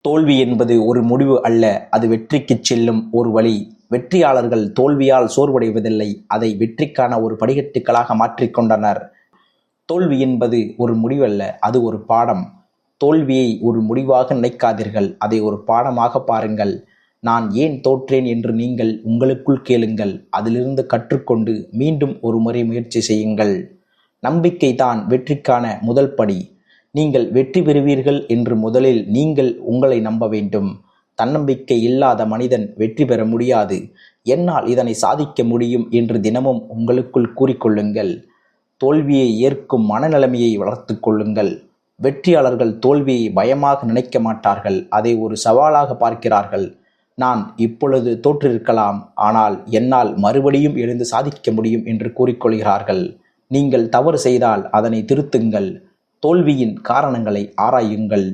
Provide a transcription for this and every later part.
தோல்வி என்பது ஒரு முடிவு அல்ல அது வெற்றிக்குச் செல்லும் ஒரு வழி. வெற்றியாளர்கள் தோல்வியால் சோர்வடைவதில்லை அதை வெற்றிக்கான ஒரு படிக்கட்டுகளாக மாற்றிக்கொண்டனர் தோல்வி என்பது ஒரு முடிவல்ல அது ஒரு பாடம். தோல்வியை ஒரு முடிவாக நினைக்காதீர்கள் அதை ஒரு பாடமாக பாருங்கள். நான் ஏன் தோற்றேன் என்று நீங்கள் உங்களுக்குள் கேளுங்கள் அதிலிருந்து கற்றுக்கொண்டு மீண்டும் ஒரு முறை முயற்சி செய்யுங்கள். நம்பிக்கை தான் வெற்றிக்கான முதல் படி. நீங்கள் வெற்றி பெறுவீர்கள் என்று முதலில் நீங்கள் உங்களை நம்ப வேண்டும். தன்னம்பிக்கை இல்லாத மனிதன் வெற்றி பெற முடியாது. என்னால் இதனை சாதிக்க முடியும் என்று தினமும் உங்களுக்குள் கூறிக்கொள்ளுங்கள். தோல்வியை ஏற்கும் மனநிலைமையை வளர்த்து கொள்ளுங்கள். வெற்றியாளர்கள் தோல்வியை பயமாக நினைக்க மாட்டார்கள். அதை ஒரு சவாலாக பார்க்கிறார்கள். நான் இப்பொழுது தோற்றிருக்கலாம். ஆனால் என்னால் மறுபடியும் எழுந்து சாதிக்க முடியும் என்று கூறிக்கொள்கிறார்கள். நீங்கள் தவறு செய்தால் அதனை திருத்துங்கள். தோல்வியின் காரணங்களை ஆராயுங்கள்.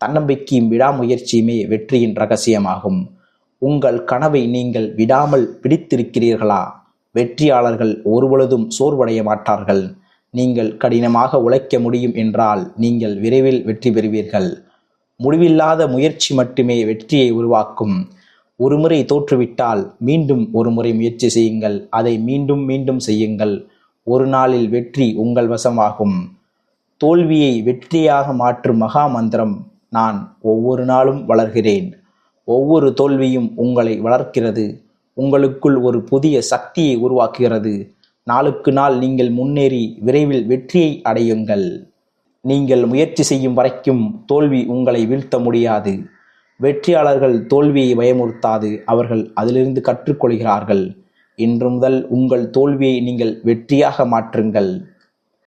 தன்னம்பிக்கையும் விடாமுயற்சியுமே வெற்றியின் ரகசியமாகும். உங்கள் கனவை நீங்கள் விடாமல் பிடித்திருக்கிறீர்களா? வெற்றியாளர்கள் ஒருபொழுதும் சோர்வடைய மாட்டார்கள். நீங்கள் கடினமாக உழைக்க முடியும் என்றால் நீங்கள் விரைவில் வெற்றி பெறுவீர்கள். முடிவில்லாத முயற்சி மட்டுமே வெற்றியை உருவாக்கும். ஒருமுறை தோற்றுவிட்டால் மீண்டும் ஒரு முறை முயற்சி செய்யுங்கள். அதை மீண்டும் மீண்டும் செய்யுங்கள். ஒரு நாளில் வெற்றி உங்கள் வசமாகும். தோல்வியை வெற்றியாக மாற்றும் மகா மந்திரம் நான் ஒவ்வொரு நாளும் வளர்கிறேன். ஒவ்வொரு தோல்வியும் உங்களை வளர்க்கிறது. உங்களுக்குள் ஒரு புதிய சக்தியை உருவாக்குகிறது. நாளுக்கு நாள் நீங்கள் முன்னேறி விரைவில் வெற்றியை அடையுங்கள். நீங்கள் முயற்சி செய்யும் வரைக்கும் தோல்வி உங்களை வீழ்த்த முடியாது. வெற்றியாளர்கள் தோல்வியை பயமுறுத்தாது. அவர்கள் அதிலிருந்து கற்றுக்கொள்கிறார்கள். இன்று முதல் உங்கள் தோல்வியை நீங்கள் வெற்றியாக மாற்றுங்கள்.